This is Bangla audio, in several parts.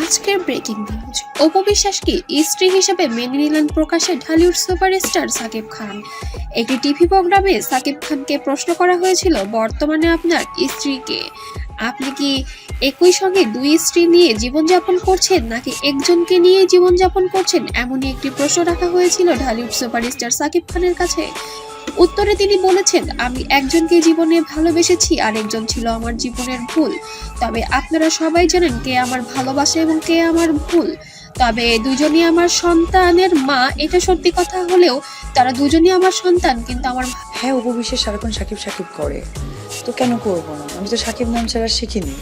আজকের ব্রেকিং নিউজ অপবিশ্বাসকে স্ত্রী হিসেবে মেনে নিলেন প্রকাশ্যে ঢালিউড সুপারস্টার সাকিব খান? একটি টিভি প্রোগ্রামে সাকিব খানকে প্রশ্ন করা হয়েছিল, বর্তমানে আপনার স্ত্রীকে আপনি কি একই সঙ্গে দুই স্ত্রী নিয়ে জীবনযাপন করছেন, নাকি একজনকে নিয়ে জীবনযাপন করছেন? এমনই একটি প্রশ্ন রাখা হয়েছিল ঢালিউড সুপারস্টার সাকিব খানের কাছে। উত্তরে তিনি বলেছেন, আমি একজনকে জীবনে ভালোবেসেছি আর একজন ছিল আমার জীবনের ভুল। তবে আপনারা সবাই জানেন কে আমার ভালোবাসা এবং কে আমার ভুল। তবে দুজনই আমার সন্তানের মা, এটা সত্যি কথা হলেও তারা দুজনই আমার সন্তান, কিন্তু আমার হ্যাঁ উপবিশ্বাস সারাক্ষণ সাকিব সাকিব করে। তো কেন করব না? আমি তো সাকিব নাম ছাড়া শিখিনি।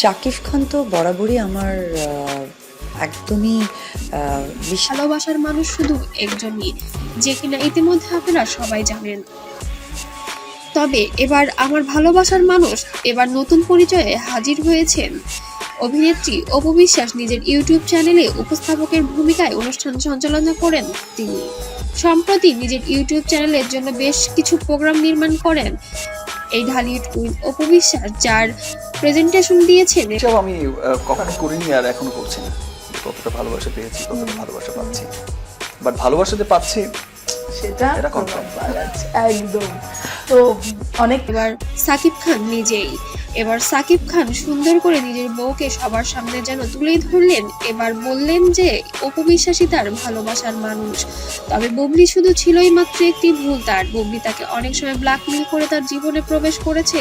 সাকিব খান তো বরাবরই আমার একদমই ভালোবাসার মানুষ শুধু একজনই যে কিনা ইতিমধ্যে আপনারা সবাই জানেন। তবে এবার আমার ভালোবাসার মানুষ এবার নতুন পরিচয়ে হাজির হয়েছেন। অভিনেত্রী অপবিশ্বাস নিজের ইউটিউব চ্যানেলে উপস্থাপকের ভূমিকায় অনুষ্ঠান সঞ্চালনা করেন তিনি। সম্প্রতি নিজের ইউটিউব চ্যানেলের জন্য বেশ কিছু প্রোগ্রাম নির্মাণ করেন এই ঢালিউড কুইন অপবিশ্বাস যার প্রেজেন্টেশন দিয়েছেন আমি কখনো করিনি আর এখনও করছি না। কতটা ভালোবাসা পেয়েছি কতটা ভালোবাসা পাচ্ছি। বাট ভালোবাসা যে পাচ্ছি সেটা একদম। তো অনেক এবার সাকিব খান নিজেই এবার সাকিব খান সুন্দর করে নিজের বউকে সবার সামনে যেন তুলে ধরলেন এবার বললেন যে অপবিশ্বাসী তার ভালোবাসার মানুষ। তবে বুবলি শুধু ছিলই মাত্র একটি ভুল তার বুবলি তাকে অনেক সময় ব্ল্যাকমেল করে তার জীবনে প্রবেশ করেছে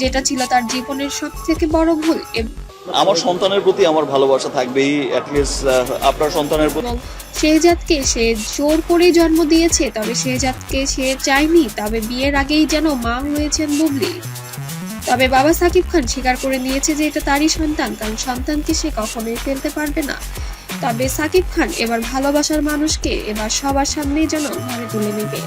যেটা ছিল তার জীবনের সব থেকে বড় ভুল। আমার সন্তানের প্রতি আমার ভালোবাসা থাকবেই অ্যাটলিস্ট আপনার সন্তানের প্রতি। শেহজাদকে সে জোর করে জন্ম দিয়েছে, তবে শেহজাদকে সে চায়নি, তবে বিয়ের আগেই যেন মা হয়েছেন বুবলি। তবে বাবা সাকিব খান স্বীকার করে নিয়েছে যে এটা তারই সন্তান, কারণ সন্তানকে সে কখনোই ফেলতে পারবে না। তবে সাকিব খান এবার ভালোবাসার মানুষকে এবার সবার সামনেই যেন ঘরে তুলে নেবে।